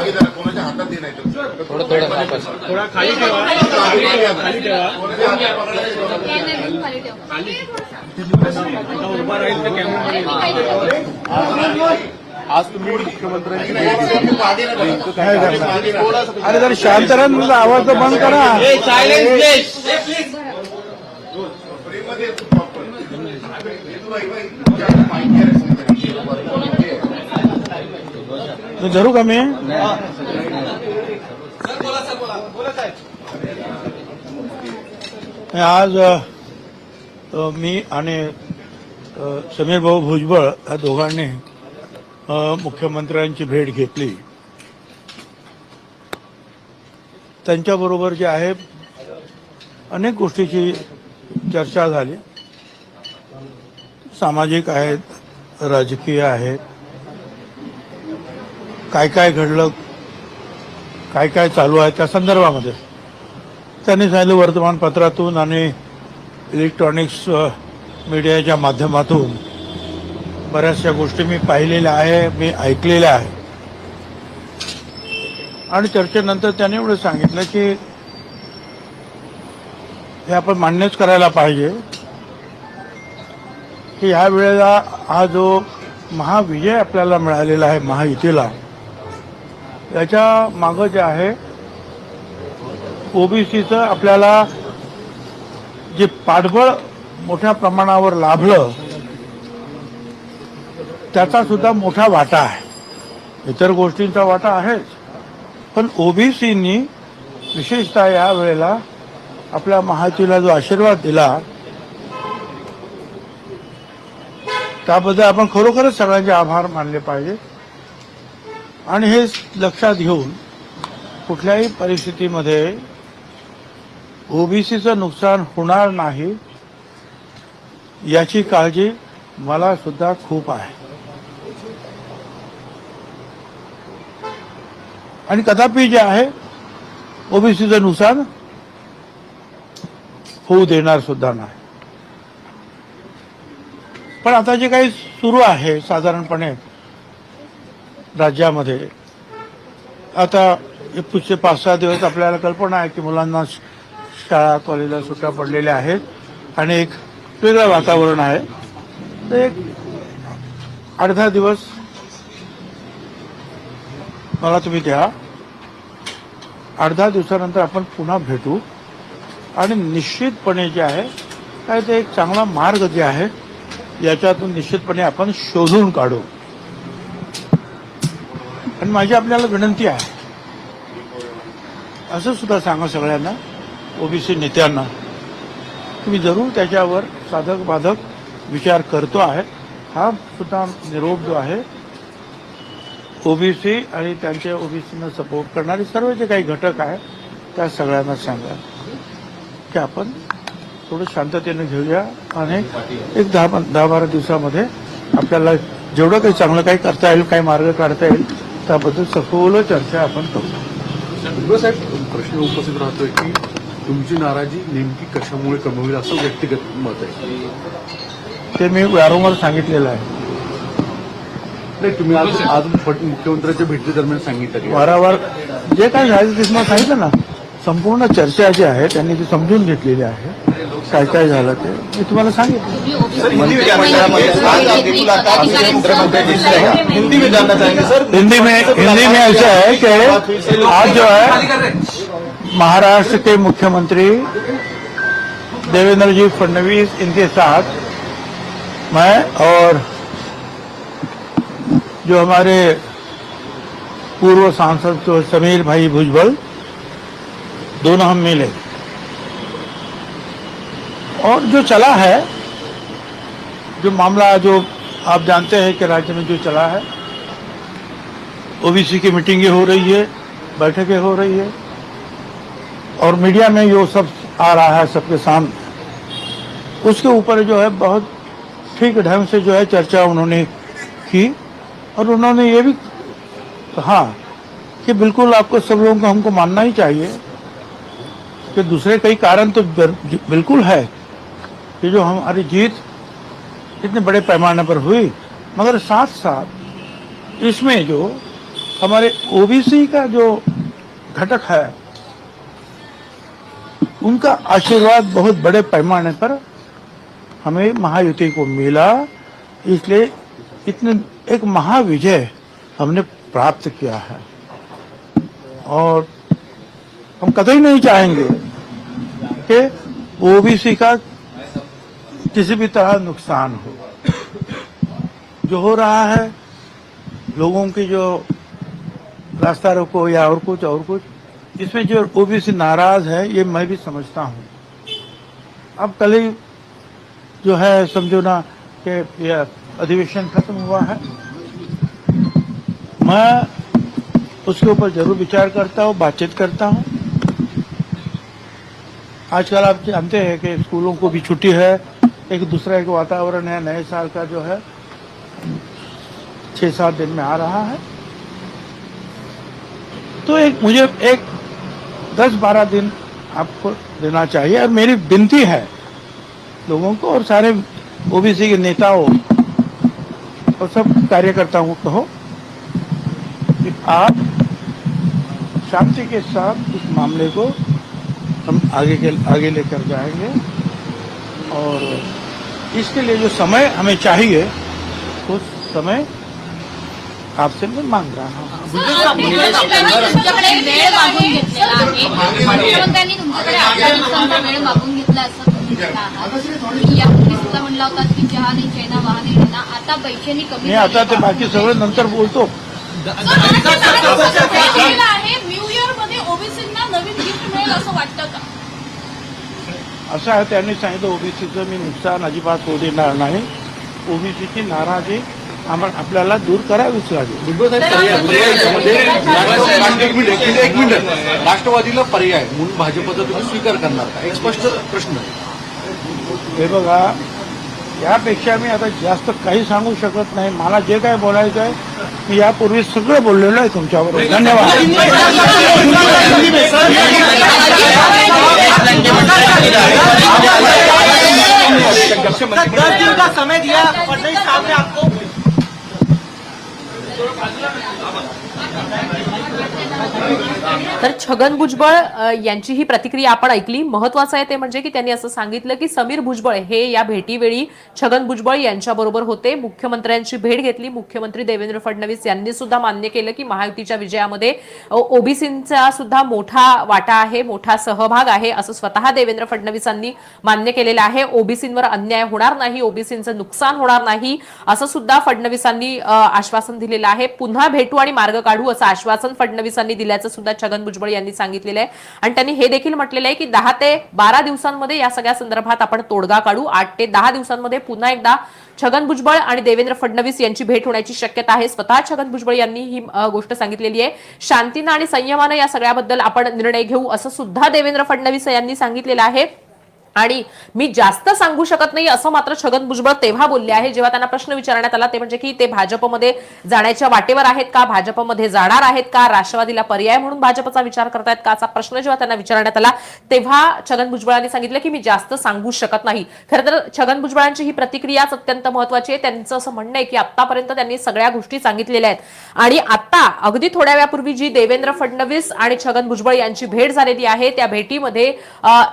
मागे जरा कोणाच्या हातात दे नाही तर. थोडं थोडं थोडा खाली ठेवा. खाली ठेवा. उभा राहील तर कॅमेरा. आज तुम्ही मुख्यमंत्र्यांची. अरे जर शांत राहा तुमचा आवाज तर बंद करा. माहिती आहे धरू का मी आज मी आणि समीर भाऊ भुजबळ या दोघांनी मुख्यमंत्र्यांची भेट घेतली. त्यांच्याबरोबर जे आहे अनेक गोष्टीची चर्चा झाली. सामाजिक आहेत राजकीय आहेत काय काय घडलं काय काय चालू आहे त्या संदर्भामध्ये. त्यांनी सांगितलं वर्तमानपत्रातून आणि इलेक्ट्रॉनिक्स मीडियाच्या माध्यमातून बऱ्याचशा गोष्टी मी पाहिलेल्या आहे मी ऐकलेल्या आहे. आणि चर्चेनंतर त्याने एवढं सांगितलं की हे आपण मान्यच करायला पाहिजे की ह्या वेळेला हा जो महाविजय आपल्याला मिळालेला आहे महायुतीला याच्या मागं जे आहे ओबीसीचं आपल्याला जे पाठबळ मोठ्या प्रमाणावर लाभलं त्याचा सुद्धा मोठा वाटा आहे. इतर गोष्टींचा वाटा आहेच. पण ओबीसीनी विशेषतः या वेळेला आपल्या महायुतीला जो आशीर्वाद दिला त्याबद्दल आपण खरोखरच सगळ्यांचे आभार मानले पाहिजे आणि हे लक्षात घेऊन कुठल्याही परिस्थितीमध्ये ओबीसीचं नुकसान होणार नाही याची काळजी मला सुद्धा खूप आहे. आणि कदापि जे आहे ओबीसीचं नुकसान होऊ देणार सुद्धा नाही. पण आता जे काही सुरू आहे साधारणपणे राज्यामध्ये. आता पुढचे पाच सहा दिवस आपल्याला कल्पना आहे की मुलांना शाळा कॉलेजला सुट्ट्या पडलेल्या आहेत आणि एक वेगळं वातावरण आहे. तर एक अर्धा दिवस मला तुम्ही द्या. अर्धा दिवसानंतर आपण पुन्हा भेटू. आणि निश्चितपणे जे आहे काय ते एक चांगला मार्ग जे आहे याच्यातून निश्चितपणे आपण शोधून काढू. आणि माझी आपल्याला विनंती आहे. असं सुद्धा सांगा सगळ्यांना ओबीसी नेत्यांना. मी जरूर त्याच्यावर साधक बाधक विचार करतो आहे. हा सुद्धा निरोप जो आहे ओबीसी आणि त्यांच्या ओबीसीनं सपोर्ट करणारे सर्व जे काही घटक आहे त्या सगळ्यांना सांगा. की आपण थोडं शांततेने घेऊया आणि एक दहा दहा बारा दिवसामध्ये आपल्याला जेवढं काही चांगलं काही करता येईल काही मार्ग काढता येईल त्याबद्दल सखोल चर्चा आपण करू. साहेब प्रश्न उपस्थित राहतोय की तुमची नाराजी नेमकी कशामुळे कमी होईल असं व्यक्तिगत मत आहे? ते मी वारंवार सांगितलेलं आहे. नाही तुम्ही आज आज मुख्यमंत्र्यांच्या भेटी दरम्यान सांगितलं की वारंवार जे काही झालं ते तुम्हाला सांगितलं ना संपूर्ण चर्चा जी आहे त्यांनी ती समजून घेतलेली आहे. काय काय झालं ते? मी तुम्हाला सांगितलं. हिंदी में जानना चाहेंगे सर? हिंदी में हिंदी में ऐसा है कि आज जो है महाराष्ट्र के मुख्यमंत्री देवेंद्र जी फडणवीस इनके साथ मैं और जो हमारे पूर्व सांसद जो समीर भाई भुजबल दोनों हम मिले। और जो चला है जो मामला जो आप जानते हैं कि राज्य में जो चला है ओबीसी की मीटिंगें हो रही है बैठकें हो रही है और मीडिया में यो सब आ रहा है सबके सामने उसके ऊपर जो है बहुत ठीक ढंग से जो है चर्चा उन्होंने की और उन्होंने ये भी कहा कि बिल्कुल आपको सब लोगों को हमको मानना ही चाहिए कि दूसरे कई कारण तो बिल्कुल है कि जो हमारी जीत इतने बड़े पैमाने पर हुई, मगर साथ साथ इसमें जो हमारे ओबीसी का जो घटक है, उनका आशीर्वाद बहुत बड़े पैमाने पर हमें महायुति को मिला। इसलिए इतने, एक महाविजय हमने प्राप्त किया है। और हम कतई नहीं चाहेंगे कि ओबीसी का किसी भी तरह नुकसान हो। जो हो रहा है, लोगों की जो रास्ता रोको या और कुछ और कुछ, इसमें जो ओबीसी नाराज़ है, ये मैं भी समझता हूँ। अब कल ही जो है, समझो ना कि यह अधिवेशन खत्म हुआ है। मैं उसके ऊपर ज़रूर विचार करता हूँ, बातचीत करता हूँ। आजकल आप जानते हैं कि स्कूलों को भी छुट्टी है एक दूसरा एक वातावरण है, नए साल का जो है, छह सात दिन में आ रहा है। तो एक, मुझे एक दस बारह दिन आपको देना चाहिए। और मेरी विनती है लोगों को और सारे ओबीसी के नेताओं और सब कार्यकर्ताओं को कहो कि आप शांति के साथ इस मामले को हम आगे के, आगे लेकर जाएँगे और इसके लिए जो समय हमें चाहिए उस समय आपसे मैं मांग रहा हूँ। मी आता ते बाकी सगळं नंतर बोलतो आहे न्यू इयरमध्ये ओबीसींना नवीन गिफ्ट मिळेल असं वाटतं का? असं आहे त्यांनी सांगितलं ओबीसीचं मी नुकसान अजिबात होऊ देणार नाही. ओबीसीची नाराजी आम्हा- आपल्याला दूर करावीच लागेल. राष्ट्रवादीला पर्याय म्हणून भाजपचा तुम्ही स्वीकार करणार का? एक स्पष्ट प्रश्न हे बघा यापेक्षा मी आता जास्त काही सांगू शकत नाही. मला जे काय बोलायचं आहे मी यापूर्वी सगळं बोललेलो आहे तुमच्याबरोबर. धन्यवाद. दस दिन का समय दिया फडणवीस साहब ने आपको तर छगन भुजबळ यांची ही प्रतिक्रिया आपण ऐकली. महत्वाचं आहे ते म्हणजे की त्यांनी असं सांगितलं की समीर भुजबळ हे या भेटीवेळी छगन भुजबळ यांच्याबरोबर होते. मुख्यमंत्र्यांची भेट घेतली. मुख्यमंत्री देवेंद्र फडणवीस यांनी सुद्धा मान्य केलं की महायुतीच्या विजयामध्ये ओबीसींचा सुद्धा मोठा वाटा आहे मोठा सहभाग आहे असं स्वतः देवेंद्र फडणवीसांनी मान्य केलेलं आहे. ओबीसींवर अन्याय होणार नाही ओबीसींचं नुकसान होणार नाही असं सुद्धा फडणवीसांनी आश्वासन दिलेलं आहे. पुन्हा भेटू आणि मार्ग काढू असं आश्वासन फडणवीसांनी दिल्याचं सुद्धा छगन भुजबळ यांनी सांगितलेलं आहे. आणि त्यांनी हे देखील म्हटलेलं आहे की दहा ते बारा दिवसांमध्ये या सगळ्या संदर्भात आपण तोडगा काढू. आठ ते दहा दिवसांमध्ये पुन्हा एकदा छगन भुजबळ आणि देवेंद्र फडणवीस यांची भेट होण्याची शक्यता आहे. स्वतः छगन भुजबळ यांनी ही गोष्ट सांगितलेली आहे. शांतीनं आणि संयमानं या सगळ्याबद्दल आपण निर्णय घेऊ असं सुद्धा देवेंद्र फडणवीस यांनी सांगितलेलं आहे. आणि मी जास्त सांगू शकत नाही असं मात्र छगन भुजबळ तेव्हा बोलले आहे. जेव्हा त्यांना प्रश्न विचारण्यात आला ते म्हणजे की ते भाजपमध्ये जाण्याच्या वाटेवर आहेत का? भाजपमध्ये जाणार आहेत का? राष्ट्रवादीला पर्याय म्हणून भाजपचा विचार करतायत का? असा प्रश्न जेव्हा त्यांना विचारण्यात आला तेव्हा छगन भुजबळांनी सांगितलं की मी जास्त सांगू शकत नाही. खरं तर छगन भुजबळांची ही प्रतिक्रियाच अत्यंत महत्वाची आहे. त्यांचं असं म्हणणं आहे की आतापर्यंत त्यांनी सगळ्या गोष्टी सांगितलेल्या आहेत. आणि आता अगदी थोड्या वेळापूर्वी जी देवेंद्र फडणवीस आणि छगन भुजबळ यांची भेट झालेली आहे त्या भेटीमध्ये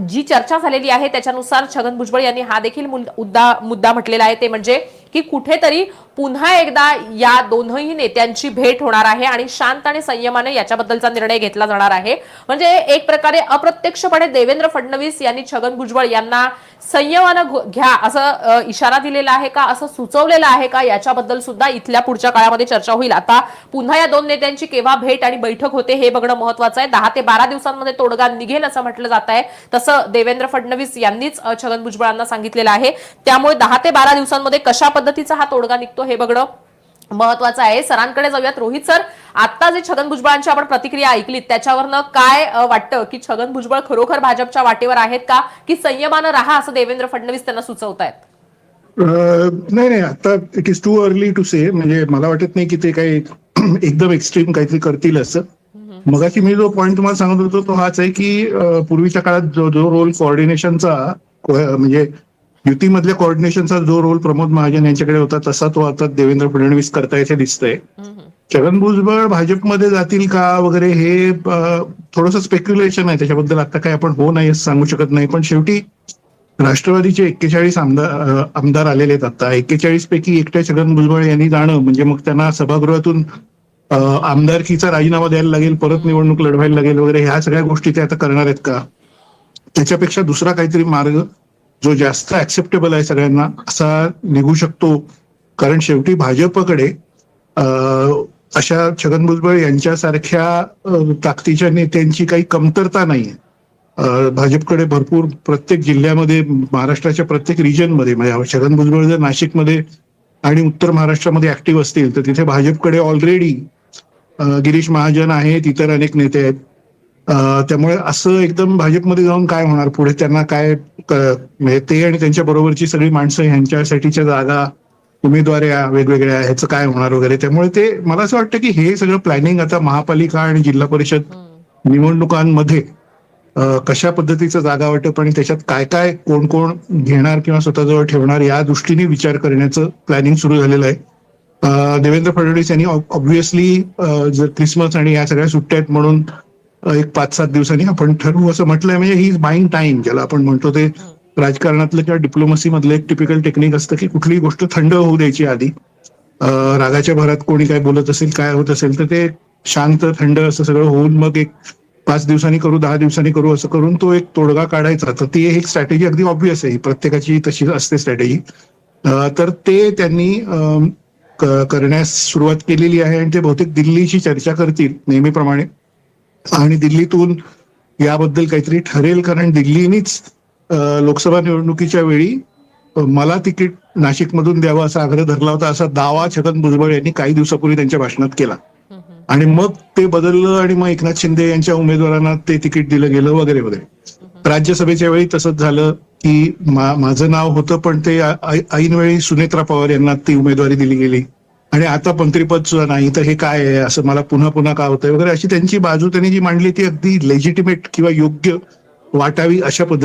जी चर्चा झालेली आहे त्याच्यानुसार छगन भुजबळ यांनी हा देखील मुद्दा मुद्दा म्हटलेला आहे. ते म्हणजे की कुठेतरी पुन्हा एकदा या दोनही नेत्यांची भेट होणार आहे आणि शांत आणि संयमाने याच्याबद्दलचा निर्णय घेतला जाणार आहे. म्हणजे एक प्रकारे अप्रत्यक्षपणे देवेंद्र फडणवीस यांनी छगन भुजबळ यांना संयमानं घ्या असं इशारा दिलेला आहे का असं सुचवलेलं आहे का याच्याबद्दल सुद्धा इथल्या पुढच्या काळामध्ये चर्चा होईल. आता पुन्हा या दोन नेत्यांची केव्हा भेट आणि बैठक होते हे बघणं महत्वाचं आहे. दहा ते बारा दिवसांमध्ये तोडगा निघेल असं म्हटलं जात आहे. तसं देवेंद्र फडणवीस यांनीच छगन भुजबळांना सांगितलेलं आहे. त्यामुळे दहा ते बारा दिवसांमध्ये कशा पद्धतीचा हा तोडगा निघतो हे बघणं महत्वाचं आहे. सरांकडे जाऊयात. रोहित सर आता जे छगन भुजबळांची आपण प्रतिक्रिया ऐकली त्याच्यावरनं काय वाटतं की छगन भुजबळ खरोखर भाजपच्या वाटेवर आहेत का? की संयमानं राहा असं देवेंद्र फडणवीस त्यांना सुचवतायत? नाही नाही. आता it is too early to say म्हणजे मला वाटत नाही की ते काही एकदम एक्स्ट्रीम काहीतरी करतील असं. मगाशी मी जो पॉईंट तुम्हाला सांगत होतो तो हाच आहे की पूर्वीच्या काळात जो जो रोल कोऑर्डिनेशनचा म्हणजे युतीमधल्या कोऑर्डिनेशनचा जो रोल प्रमोद महाजन यांच्याकडे होता तसा तो आता देवेंद्र फडणवीस करतायचे दिसतंय. छगन भुजबळ भाजपमध्ये जातील का वगैरे हे थोडस स्पेक्युलेशन आहे. त्याच्याबद्दल आता काय आपण हो नाही सांगू शकत नाही. पण शेवटी राष्ट्रवादीचे एक्केचाळीस आमदार आमदार आलेले आहेत आता. एक्केचाळीस पैकी एकट्या छगन भुजबळ यांनी जाणं म्हणजे मग त्यांना सभागृहातून आमदारकीचा राजीनामा द्यायला लागेल परत निवडणूक लढवायला लागेल वगैरे ह्या सगळ्या गोष्टी ते आता करणार आहेत का? त्याच्यापेक्षा दुसरा काहीतरी मार्ग जो जास्त ऍक्सेप्टेबल आहे सगळ्यांना असा निघू शकतो. कारण शेवटी भाजपकडे अशा छगन भुजबळ यांच्यासारख्या ताकदीच्या नेत्यांची काही कमतरता नाहीये. भाजपकडे भरपूर प्रत्येक जिल्ह्यामध्ये महाराष्ट्राच्या प्रत्येक रिजनमध्ये म्हणजे छगन भुजबळ जर नाशिकमध्ये आणि उत्तर महाराष्ट्रामध्ये ऍक्टिव्ह असतील तर तिथे भाजपकडे ऑलरेडी गिरीश महाजन आहेत इतर अनेक नेते आहेत. त्यामुळे असं एकदम भाजपमध्ये जाऊन काय होणार? पुढे त्यांना काय म्हणजे ते आणि त्यांच्या बरोबरची सगळी माणसं ह्यांच्यासाठीच्या जागा उमेदवाऱ्या वेगवेगळ्या ह्याचं काय होणार वगैरे. त्यामुळे ते मला असं वाटतं की हे सगळं प्लॅनिंग आता महापालिका आणि जिल्हा परिषद निवडणुकांमध्ये कशा पद्धतीचं जागा वाटप आणि त्याच्यात काय काय कोण कोण घेणार किंवा स्वतःजवळ ठेवणार या दृष्टीने विचार करण्याचं प्लॅनिंग सुरू झालेलं आहे. देवेंद्र फडणवीस यांनी ऑब्व्हियसली जर क्रिसमस आणि या सगळ्या सुट्ट्या आहेत म्हणून एक पाच सात दिवसांनी आपण ठरवू असं म्हटलंय. म्हणजे ही बाईंग टाइम ज्याला आपण म्हणतो ते राजकारणातलं किंवा डिप्लोमसी मधलं एक टिपिकल टेक्निक असतं की कुठलीही गोष्ट थंड होऊ द्यायची आधी. रागाच्या भरात कोणी काय बोलत असेल काय होत असेल तर ते शांत थंड असं सगळं होऊन मग एक पाच दिवसांनी करू दहा दिवसांनी करू असं करून तो एक तोडगा काढायचा. तर ती एक स्ट्रॅटेजी अगदी ऑब्व्हियस आहे. प्रत्येकाची तशी असते स्ट्रॅटेजी तर ते त्यांनी करण्यास सुरुवात केलेली आहे आणि ते बहुतेक दिल्लीची चर्चा करतील नेहमीप्रमाणे. आणि दिल्लीतून याबद्दल काहीतरी ठरेल कारण दिल्लीनीच लोकसभा निवडणुकीच्या वेळी मला तिकीट नाशिकमधून द्यावं असा आग्रह धरला होता असा दावा छगन भुजबळ यांनी काही दिवसापूर्वी त्यांच्या भाषणात केला. आणि मग ते बदललं आणि मग एकनाथ शिंदे यांच्या उमेदवारांना ते तिकीट दिलं गेलं वगैरे वगैरे. राज्यसभेच्या वेळी तसंच झालं की माझं नाव होतं पण ते ऐनवेळी सुनेत्रा पवार यांना ती उमेदवारी दिली गेली. आणि आता मंत्रीपद सुद्धा नाही तर हे काय आहे? असं मला पुन्हा पुन्हा का होतंय? वगैरे अशी त्यांची बाजू त्यांनी जी मांडली ती अगदी लेजिटिमेट किंवा योग्य वाटावी अशा पद्धती